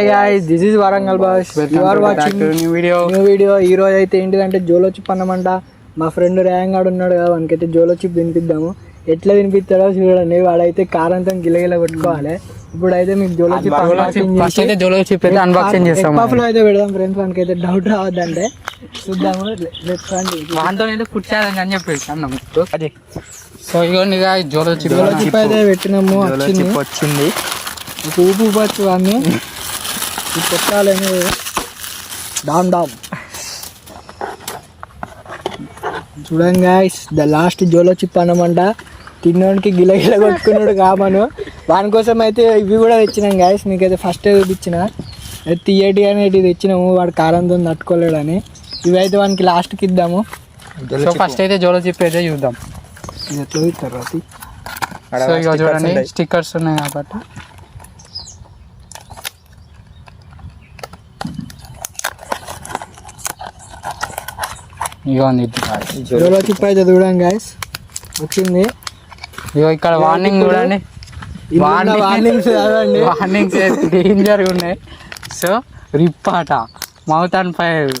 Hi guys this is Warangal boss you are watching new video new video ఈ రోజు అయితే ఏంటిదంటే జోలో chip అన్నమాట. మా ఫ్రెండ్ రేయంగాడు ఉన్నాడు కదా వానికైతే జోలో చిప్ తినిపిద్దాము. ఎట్లా తినిపిస్తాడో చూడండి వాడైతే కారంతో గిలగిల కొట్టుకోవాలి. ఇప్పుడు అయితే మీకు జోలో చిప్ జోలో చిప్ అయితే అన్బాక్సింగ్ చేస్తాం లో అయితే పెడదాం ఫ్రెండ్స్ వానికైతే డౌట్ రావద్దంటే. చూద్దాము వాంతో అయితే కుట్టాదని అని చెప్పేసి అన్నాము అది. సో ఇగోండి జోలో చిప్ జోలో చిప్ అయితే పెట్టినాము వచ్చింది. వచ్చింది. ఊపు ఊపచ్చు వాడిని ఇది పెట్టాలని డామ్ డామ్. చూడండి guys the last Jolo chip అన్నమాట తిన్నోడికి గిలగిల కొట్టుకున్నాడు కామను. వాని కోసం అయితే ఇవి కూడా తెచ్చినాం గాయస్ మీకైతే ఫస్ట్ చూపించిన. తీయటి అనేది తెచ్చినాము వాడు కారంతో తట్టుకోలేడని. ఇవి అయితే వానికి లాస్ట్కి ఇద్దాము. సో ఫస్ట్ అయితే జోలో చిప్ అయితే చూద్దాం. ఇది ఎట్లా ఇస్తారు అది సో ఇక చూడండి స్టిక్కర్స్ ఉన్నాయి కాబట్టి. ఇగో ఉంది ఇది. జోలో చిప్ అయితే చూడండి గాయస్ వచ్చింది. ఇగో ఇక్కడ వార్నింగ్ చూడండి. వార్నింగ్స్ వార్నింగ్స్ డేంజర్ ఉన్నాయి. సో రిప్ ఆట. మౌత్ అండ్ ఫైర్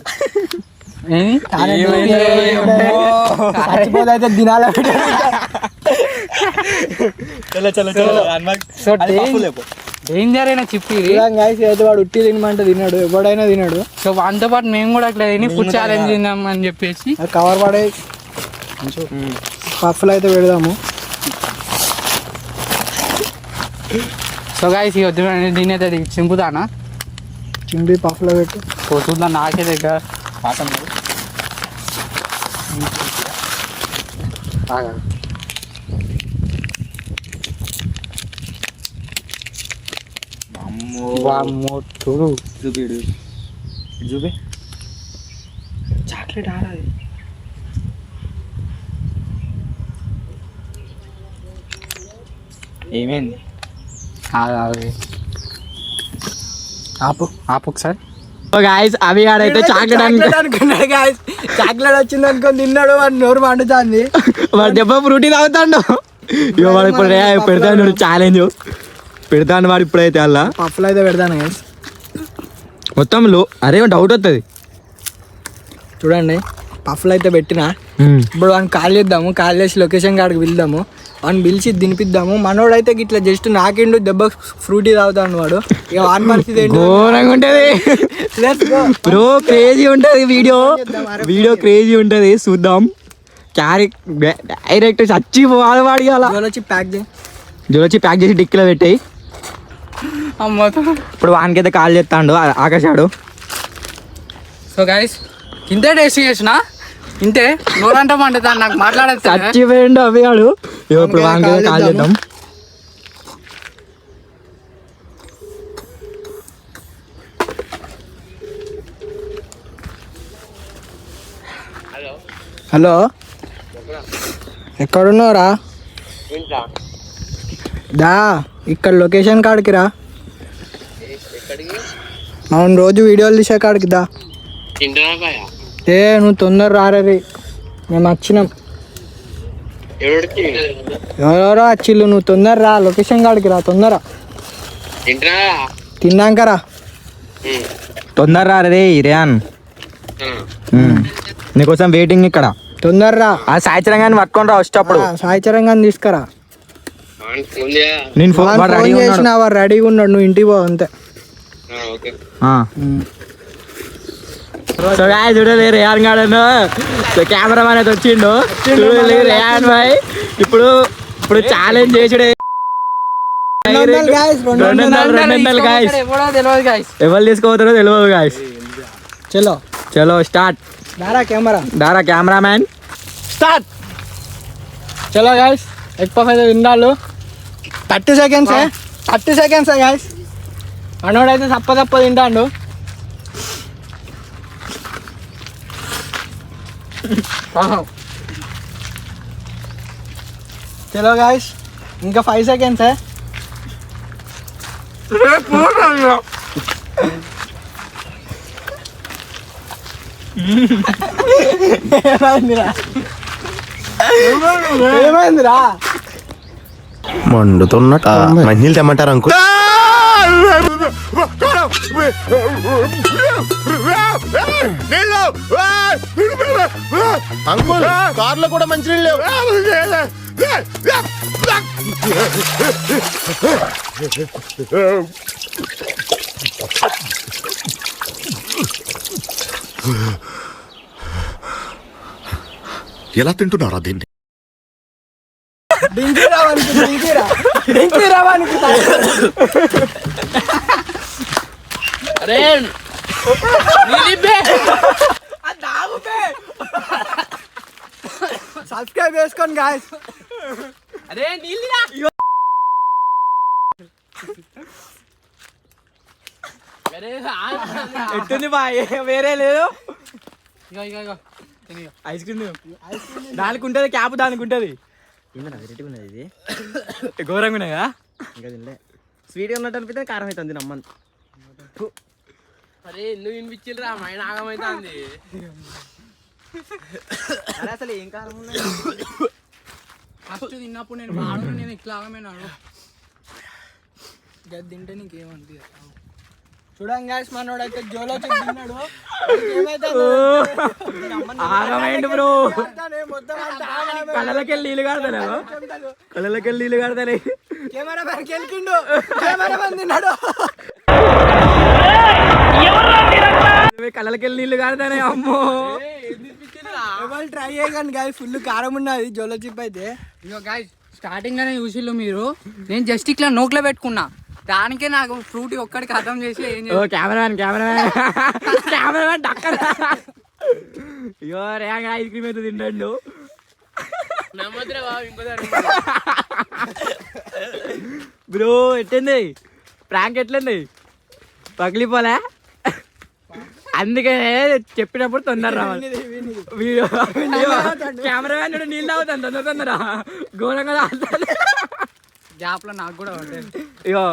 అయితే సో డేంజర్ అయినా చెప్పి అయితే వాడు ఉట్టి తినమంటే తిన్నాడు ఎవడైనా తిన్నాడు సో వాటితో పాటు మేము కూడా అట్లా తిని ఫుడ్ ఛాలెంజ్ తిందాం అని చెప్పేసి. కవర్ పడే పఫ్లు అయితే పెడదాము. సో గాయస్ ఇక చూడండి దీని అయితే చింపుతానా? చిండి పఫ్లో పెట్టి. ఓ చూద్దాం నాకే దగ్గర ఆగండి. చూపి చాక్లెట్ ఆడాలి ఏమైంది. ఆపు ఆపు ఒకసారి. గాయస్ అవి ఆడైతే చాక్లెట్ అనుకున్నాడు గాయస్. చాక్లెట్ వచ్చింది అనుకొని తిన్నాడు వాడు నోరు మండుతుంది. వాడు దెబ్బ ఫ్రూటీ తాగుతాడు. ఇక వాడు ఇప్పుడు పెడతాడు ఛాలెంజ్ పెడతాను వాడు ఇప్పుడైతే అలా పఫ్లు అయితే పెడతాను మొత్తం లో అరే డౌట్ వస్తుంది చూడండి పఫ్లు అయితే పెట్టినా. ఇప్పుడు వాడిని కాల్ చేద్దాము కాల్ చేసి లొకేషన్ కాడికి పిలుద్దాము. వాడిని పిలిచి తినిపిద్దాము. మనోడు అయితే ఇట్లా జస్ట్ నాకిండు దెబ్బ ఫ్రూటీ తాగుతాడు వాడు. ఇక వాని పరిస్థితి ఘోరంగా ఉంటది. బ్రో క్రేజీ ఉంటది వీడియో వీడియో క్రేజీ ఉంటది చూద్దాం. క్యారీ డైరెక్ట్ చచ్చి వాడి ఇవాళ వచ్చి ప్యాక్ చేయి. జోలొచ్చి ప్యాక్ చేసి డిక్కీలో పెట్టాయి. అమ్మో. ఇప్పుడు వానికైతే కాల్ చేస్తాడు ఆకాశాడు. సో గైస్ ఇంతే టేస్ట్ చేసిన? ఇంతే? నోరంట మండుతా నాకు మాట్లాడచ్చు చచ్చిపోయిండు అవి ఇగో ఇప్పుడు వానికైతే కాల్ చేద్దాం హలో? ఎక్కడున్నావురా? దా. ఇక్కడ లొకేషన్ కాడికి రా. అవును రోజు వీడియోలు తీసే కాడికి దా. ఏ నువ్వు తొందర రారే మేము వచ్చినాం. ఎవరెవరో వచ్చిల్లు నువ్వు తొందర రా లొకేషన్ కాడికి రా తొందర. తిన్నాక రా. తొందర రా రే రేయాన్ ఉమ్. నీకోసం వెయిటింగ్ ఇక్కడ. తొందర రా. కానీ పట్టుకొని రా వచ్చేటప్పుడు ఆ, సాయి చరణ్ తీసుకురా. నేను ఫోన్ రెడీ ఉన్నాడు. చేసిన వాడు రెడీగా ఉన్నాడు నువ్వు ఇంటికి పో అంతే. సో గాయ చూడలే రేయాన్ గాడను సో కెమెరామెన్ అయితే వచ్చిండు. చూడలే రేయాన్ భాయ్ ఇప్పుడు ఇప్పుడు ఛాలెంజ్ చేసుడే. ఎవరు తీసుకోపోతారో తెలియదు గాయస్ చలో. చలో స్టార్ట్ దారా కెమెరా. దారా కెమెరామ్యాన్. స్టార్ట్ చలో గాయస్ ఎక్కువ అయితే విన్నాళ్ళు. Thirty seconds? Thirty seconds guys మనోడైతే తప్ప తప్ప తింటాడు. చలో గాయస్ ఇంకా ఫైవ్ సెకండ్స్ ఏమైందిరా? ఏమైందిరా? మండుతున్నట్టు మంచినీళ్ళు తెమ్మంటారు అంకుల్? అంకుల్ కార్లో కూడా మంచి నీళ్ళు లేవు ఎలా తింటున్నారా దీన్ని? డింకి రావానికి డింకిరా డింకి రావానికి అరే నిలిపే సబ్స్క్రైబ్ చేసుకోండి గాయస్ అరే నీళ్ళిరా అరే ఎట్టుంది బాయ్ వేరే లేదు. ఇగో ఇగో ఇగో. తిని ఇగో. ఐస్ క్రీమ్ దానికి ఉంటుంది క్యాప్ దానికి ఉంటుంది ఏంటన్నా వెరైటీ ఉన్నది ఇది? ఘోరంగా ఉన్నాయి ఇంకా తినలే. స్వీట్గా ఉన్నట్టు అనిపిస్తే కారం అవుతుంది నమ్మని. అరే ఎందుకు వినిపించిల్రా మైండ్ ఆగమైతుంది అరే అసలు ఏం కారం ఉన్నది? ఫస్ట్ తిన్నప్పుడు నేను వాడు నేను ఇట్లా ఆగమైనాడు గది తింటే నీకేమనిపించదు చూడండి గాయస్ మనోడు అయితే జోలో తిన్నాడు ఏమైతే ఆగమైంది బ్రో. మొత్తం అంతా ఆగమే. కళ్ళకి వెళ్ళి నీళ్ళు కాడతానే కళ్ళకి వెళ్ళి నీళ్ళు కాడతానే. కెమెరా మ్యాన్ గెలికిండు కెమెరా మ్యాన్ తిన్నాడు. కళ్ళకి వెళ్ళి నీళ్ళు కాడతానే అమ్మో. ఎవరు ట్రై చేయకండి గాయ ఫుల్ కారం ఉన్నది జోలో చిప్ అయితే. ఇగో గాయస్ స్టార్టింగ్లోనే చూసిల్లు మీరు. నేను జస్ట్ ఇట్లా నోట్లో పెట్టుకున్నా. దానికే నాకు ఫ్రూట్ ఒక్కడికి అర్థం చేసి ఏం ఓ కెమెరామ్యాన్ డక్కన. అయ్యో రేగా ఐస్ క్రీమ్ అయితే ఇంకోసారి బ్రో ఎట్టింది? ప్రాంక్ ఎట్లుంది? పగిలిపోలే? అందుకే చెప్పినప్పుడు తొందర రావాలి. వీడియో నీళ్ళు తాగుతాను తొందర తొందర. ఘోరంగా తాగుతాను. గ్యాప్లో నాకు కూడా పడ్డాయి ఇగో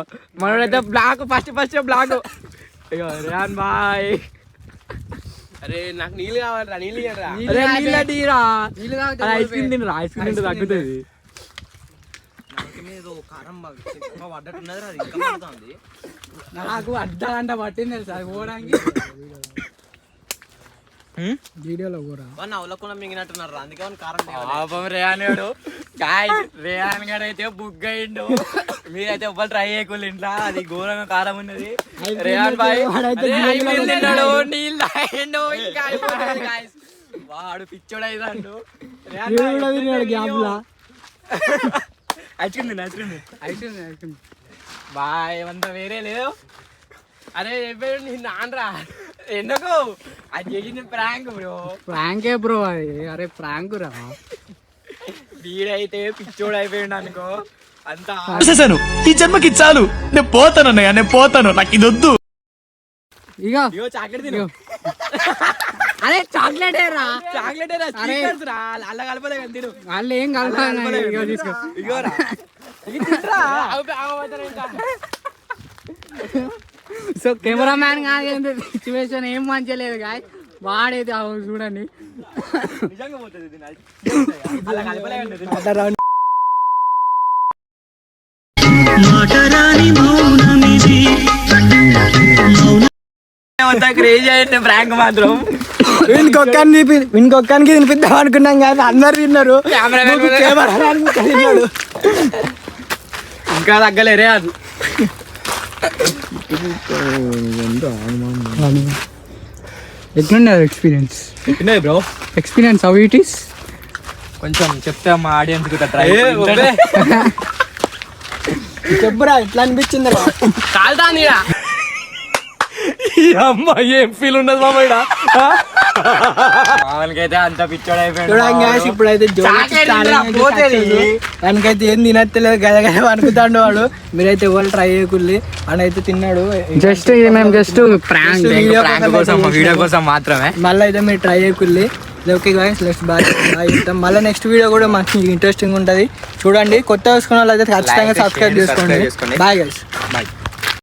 మనోడైతే బ్లాక్ ఫస్ట్ ఫస్ట్ బ్లాక్. ఇగో రేయాన్ బాయ్. అరే నాకు నీళ్ళు కావాలరా నీళ్ళు ఇవ్వరా అరే నీళ్ళ ఐస్ క్రీమ్ తినరా ఐస్ క్రీమ్ తింటే తగ్గుతుంది. నాకు అర్ధ గంట పట్టింది తెలుసా అది పోవడానికి? వీడియోలో కూడా. వాడిని అవలకుండా మింగినట్టున్నారు అందుకే వాడిని కారం. పాపం రేయాన్ గాడు. గాయస్ రేయాన్ గాడు అయితే బుక్ అయిండు మీరైతే ఎవ్వరు ట్రై చేయకూడదు ఇంట్లో. అది ఘోరంగా కారం ఉన్నది. రేయాన్ బాయ్. నీళ్ళు తిన్నాడు. తాగిండు. ఇంకా. వాడు పిచ్చోడు అయిదాడు వీడు కూడా తిన్నాడు గ్యాప్ లా ఐస్ క్రీమ్ తిన్నా ice cream ice cream ice cream boy అంతా వేరే లేదు అరే చెప్పాడు నీ నాన్నరా. ఎందుకు? అది చేసింది ప్రాంక్ బ్రో. ప్రాంకే బ్రో అది. అరే ప్రాంక్ రా వీడైతే పిచ్చోడు అయిపోయిండు అనుకో. అంతా ఈ జన్మకి చాలు. నేను పోతాను అన్నయ్య నేను పోతాను. నాకు ఇది వద్దు. ఇక ఇగో చాక్లెట్ తిను. అరే చాక్లెట్ రా. చాక్లెట్ రా. స్టిక్కర్స్ రా. అల్ల కలపలే కానీ తిను. వాళ్ళు ఏం కలపాలి ఇగో తీసుకో. ఇగో రా. సో కెమెరా మ్యాన్ కాదు సిచ్యువేషన్ ఏం మంచిగా లేదు గాయ వాడైతే అవు చూడండి. క్రేజీ అయితే ప్రాంక్ మాత్రం. ఇంకొక్కని ఇంకొక్కనికి తినిపిద్దాం అనుకున్నాం కానీ అందరు తిన్నారు. ఇంకా తగ్గలేరే అది. ఎట్లుండే experience? తిన్నాయి bro? Experience how it is కొంచెం చెప్తే మా ఆడియన్స్ కూడా ట్రై చెప్పురా ఎట్లా అనిపించింది రా? కాల్తాందిరా అమ్మ ఏం ఫీల్ ఉండదు మామ మామూలుగా అంత పిచ్చోడు అయిపోయాడు ఇప్పుడైతే అయితే. దానికైతే ఏం తినట్లేదు గద గద అనుకుతాడు వాడు. మీరైతే ఎవరు ట్రై చేయకుల్లి. అని అయితే తిన్నాడు. జస్ట్ ఇది మేము జస్ట్ ప్రాంక్ అయితే వీడియో. కోసం మాత్రమే. మళ్ళీ అయితే మీరు try చేయకుల్లి. Okay guys next bye bye ఇస్తాం మళ్ళీ నెక్స్ట్ వీడియో కూడా మంచి ఇంట్రెస్టింగ్ ఉంటుంది. చూడండి కొత్త వేసుకున్న వాళ్ళు అయితే ఖచ్చితంగా సబ్స్క్రైబ్ చేసుకోండి. Bye guys bye